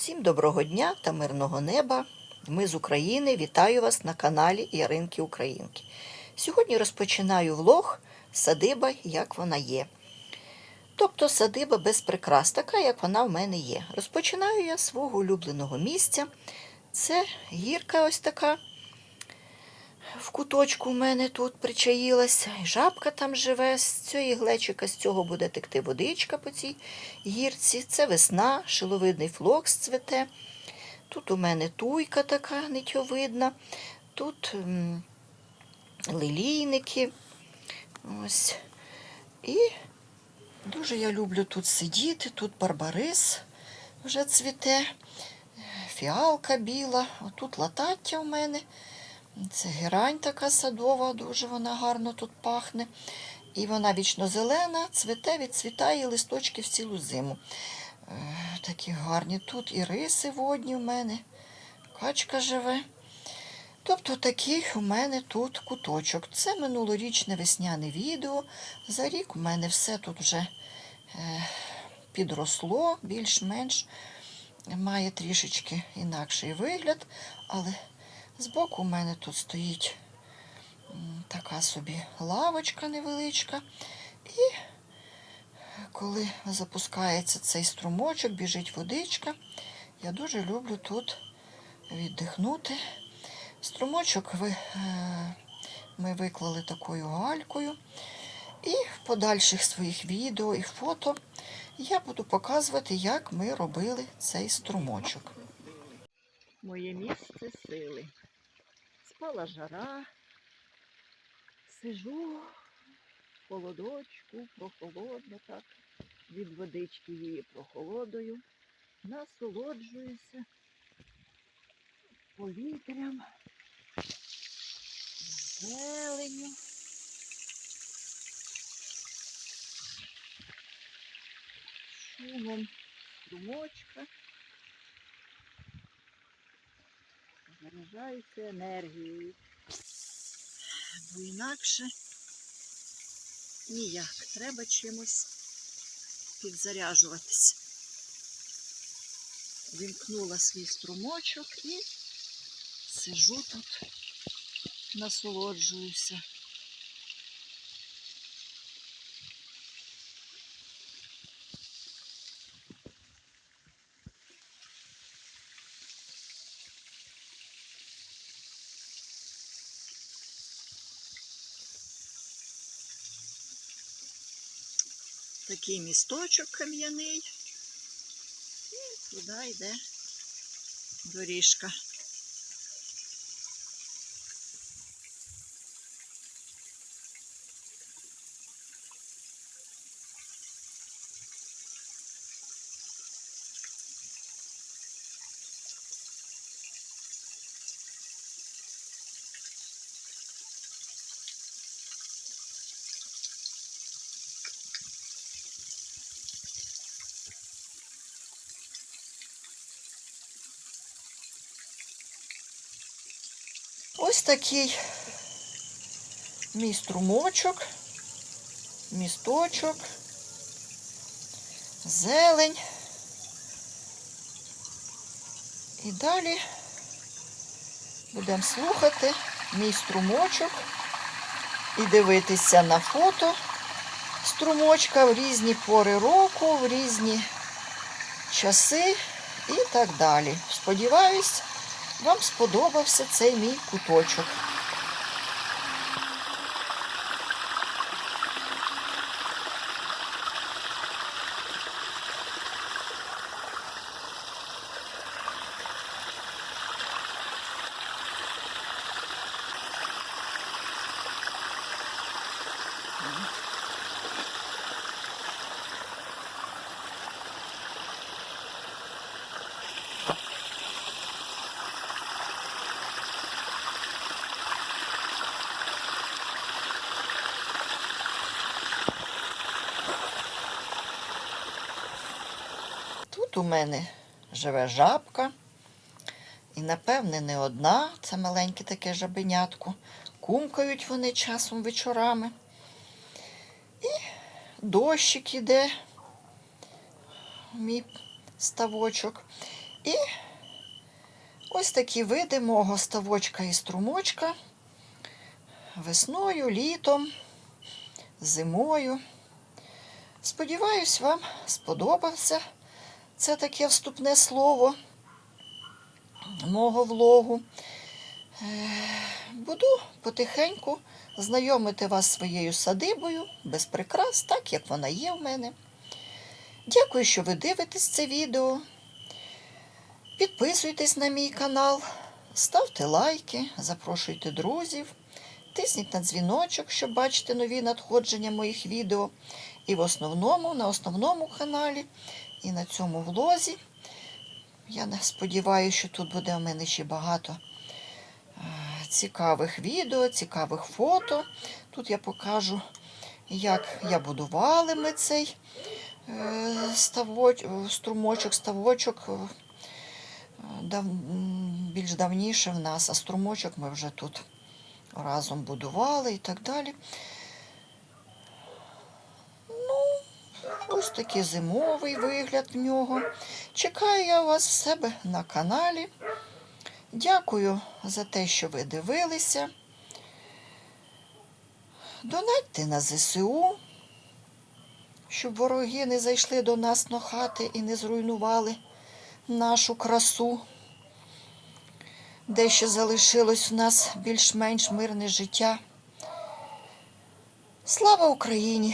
Всім доброго дня та мирного неба. Ми з України. Вітаю вас на каналі Яринки Українки. Сьогодні розпочинаю влог садиба, як вона є. Тобто садиба без прикрас, така, як вона в мене є. Розпочинаю я свого улюбленого місця. Це гірка ось така. В куточку в мене тут причаїлася, і жабка там живе. З цієї глечика з цього буде текти водичка по цій гірці. Це весна, шиловидний флокс цвете. Тут у мене туйка така нитьовидна, тут м, лилійники. Ось. І дуже я люблю тут сидіти. Тут барбарис вже цвіте, фіалка біла, отут латаття у мене. Це герань така садова, дуже вона гарно тут пахне. І вона вічно зелена, цвіте, відцвітає листочки в цілу зиму. Е, такі гарні. Тут і риси водні у мене, качка живе. Тобто такий у мене тут куточок. Це минулорічне весняне відео. За рік у мене все тут вже е, підросло, більш-менш має трішечки інакший вигляд, але Збоку у мене тут стоїть така собі лавочка невеличка. І коли запускається цей струмочок, біжить водичка, я дуже люблю тут віддихнути. Струмочок е, ми виклали такою галькою. І в подальших своїх відео і фото я буду показувати, як ми робили цей струмочок. Моє місце сили. Спала жара, сижу в холодочку, прохолодно так, від водички її прохолодою, насолоджуюся повітрям, зеленю. Шумом струмочка. Заряджаюся енергією. Бо інакше ніяк. Треба чимось підзаряджуватися. Вімкнула свій струмочок і сижу тут, насолоджуюся. Такий місточок кам'яний. І туди йде доріжка. Ось такий мій струмочок, місточок, зелень. І далі будемо слухати мій струмочок і дивитися на фото струмочка в різні пори року, в різні часи і так далі. Сподіваюсь, вам сподобався цей мій куточок. Тут у мене живе жабка. І, напевне, не одна. Це маленьке таке жабенятко. Кумкають вони часом вечорами. І дощик іде, мій ставочок. І ось такі види мого ставочка і струмочка весною, літом, зимою. Сподіваюсь, вам сподобався це таке вступне слово мого влогу. Е, Буду потихеньку знайомити вас своєю садибою без прикрас, так як вона є в мене. Дякую, що ви дивитесь це відео. Підписуйтесь на мій канал, ставте лайки, запрошуйте друзів, тисніть на дзвіночок, щоб бачити нові надходження моїх відео. І в основному, на основному каналі, і на цьому влозі. Я сподіваюся, що тут буде у мене ще багато е, цікавих відео, цікавих фото. Тут я покажу, як я будувала ми цей е, ставоч, струмочок, ставочок. е, Дав, більш давніше в нас, а струмочок ми вже тут разом будували і так далі. Ось такий зимовий вигляд в нього. Чекаю я вас в себе на каналі. Дякую за те, що ви дивилися. Донатьте на ЗСУ, щоб вороги не зайшли до нас на хати і не зруйнували нашу красу, де ще залишилось в нас більш-менш мирне життя. Слава Україні!